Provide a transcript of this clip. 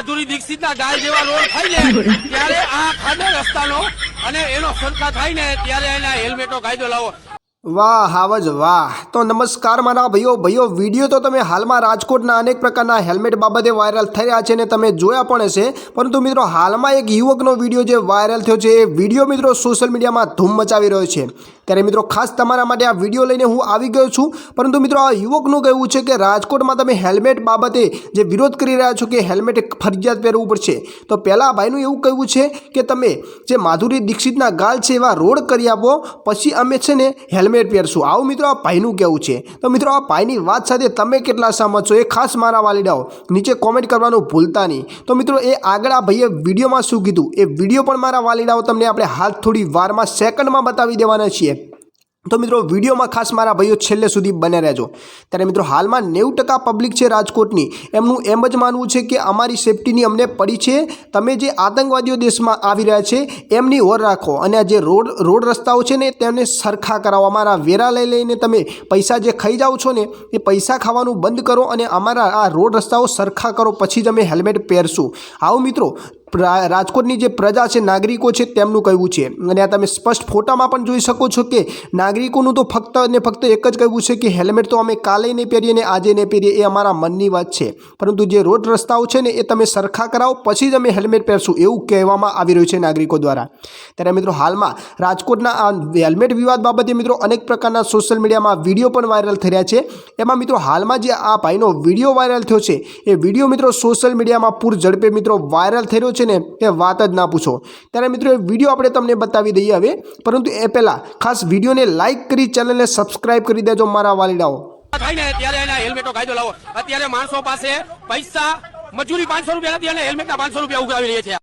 માધુરી દીક્ષિતના ગાય જેવા રોલ થાય ને ત્યારે આ ખાડે રસ્તાનો અને એનો સરખા થાય ને ત્યારે એના હેલ્મેટનો કાયદો લાવો. વાહ હાવજ વાહ. તો નમસ્કાર મારા ભાઈઓ ભાઈઓ, વીડિયો તો તમે હાલમાં રાજકોટના અનેક પ્રકારના હેલ્મેટ બાબતે વાયરલ થઈ રહ્યા છે ને તમે જોયા પણ હશે. પરંતુ મિત્રો, હાલમાં એક યુવકનો વીડિયો જે વાયરલ થયો છે, એ વીડિયો મિત્રો સોશિયલ મીડિયામાં ધૂમ મચાવી રહ્યો છે. ત્યારે મિત્રો, ખાસ તમારા માટે આ વીડિયો લઈને હું આવી ગયો છું. પરંતુ મિત્રો, આ યુવકનું કહેવું છે કે રાજકોટમાં તમે હેલ્મેટ બાબતે જે વિરોધ કરી રહ્યા છો કે હેલ્મેટ ફરજિયાત પહેરવું પડશે. તો પહેલાં ભાઈનું એવું કહેવું છે કે તમે જે માધુરી દીક્ષિતના ગાલ છે એવા રોડ કરી આપો, પછી અમે છે ને હેલ્મેટ પહેરશું આવું મિત્રો આ ભાઈનું કહેવું છે. તો મિત્રો આ ભાઈની વાત સાથે તમે કેટલા સહમત છો એ ખાસ મારા વાલીડાઓ નીચે કોમેન્ટ કરવાનું ભૂલતા નહીં. તો મિત્રો એ આગળ આ ભાઈએ વિડીયોમાં શું કીધું? એ વીડિયો પણ મારા વાલીડાઓ તમને આપણે હાલ થોડી વારમાં સેકન્ડમાં બતાવી દેવાના છીએ. તો મિત્રો, વિડીયોમાં ખાસ મારા ભાઈઓ છેલ્લે સુધી બને રહેજો. ત્યારે મિત્રો, હાલમાં નેવું ટકા પબ્લિક છે રાજકોટની. એમનું એમ જ માનવું છે કે અમારી સેફટીની અમને પડી છે. તમે જે આતંકવાદીઓ દેશમાં આવી રહ્યા છે, એમની ઓર રાખો. અને આ જે રોડ રોડ રસ્તાઓ છે ને, તેમને સરખા કરાવો. અમારા વેરા લઈ લઈને તમે પૈસા જે ખાઈ જાઓ છો ને, એ પૈસા ખાવાનું બંધ કરો અને અમારા આ રોડ રસ્તાઓ સરખા કરો. પછી જ અમે હેલ્મેટ પહેરશું. આવું મિત્રો રાજકોટની જે પ્રજા છે, નાગરિકો છે, તેમનું કહેવું છે. અને આ તમે સ્પષ્ટ ફોટામાં પણ જોઈ શકો છો કે નાગરિકોનું તો ફક્ત અને ફક્ત એક જ કહેવું છે કે હેલ્મેટ તો અમે કાલે નહીં પહેરીએ ને આજે નહીં પહેરીએ, એ અમારા મનની વાત છે. પરંતુ જે રોડ રસ્તાઓ છે ને, એ તમે સરખા કરાવો, પછી જ અમે હેલ્મેટ પહેરશું, એવું કહેવામાં આવી રહ્યું છે નાગરિકો દ્વારા. ત્યારે મિત્રો, હાલમાં રાજકોટના આ હેલ્મેટ વિવાદ બાબતે મિત્રો અનેક પ્રકારના સોશિયલ મીડિયામાં વીડિયો પણ વાયરલ થઈ રહ્યા છે. એમાં મિત્રો, હાલમાં જે આ ભાઈનો વીડિયો વાયરલ થયો છે, એ વીડિયો મિત્રો સોશિયલ મીડિયામાં પૂર ઝડપે મિત્રો વાયરલ થઈ રહ્યો છે. ને એ વાત જ ના પૂછો. ત્યારે મિત્રો, એ વીડિયો આપણે તમને બતાવી દઈએ હવે. પરંતુ એ પહેલાં ખાસ વિડીયોને લાઇક કરી ચેનલને સબસ્ક્રાઇબ કરી દેજો મારા વાલીડાઓ. હેલ્મેટનો કાયદો લાવો. અત્યારે માણસો પાસે પૈસા, મજૂરી પાંચસો રૂપિયા નથી અને હેલ્મેટના પાંચસો રૂપિયા ઉગાવી રહ્યા છે.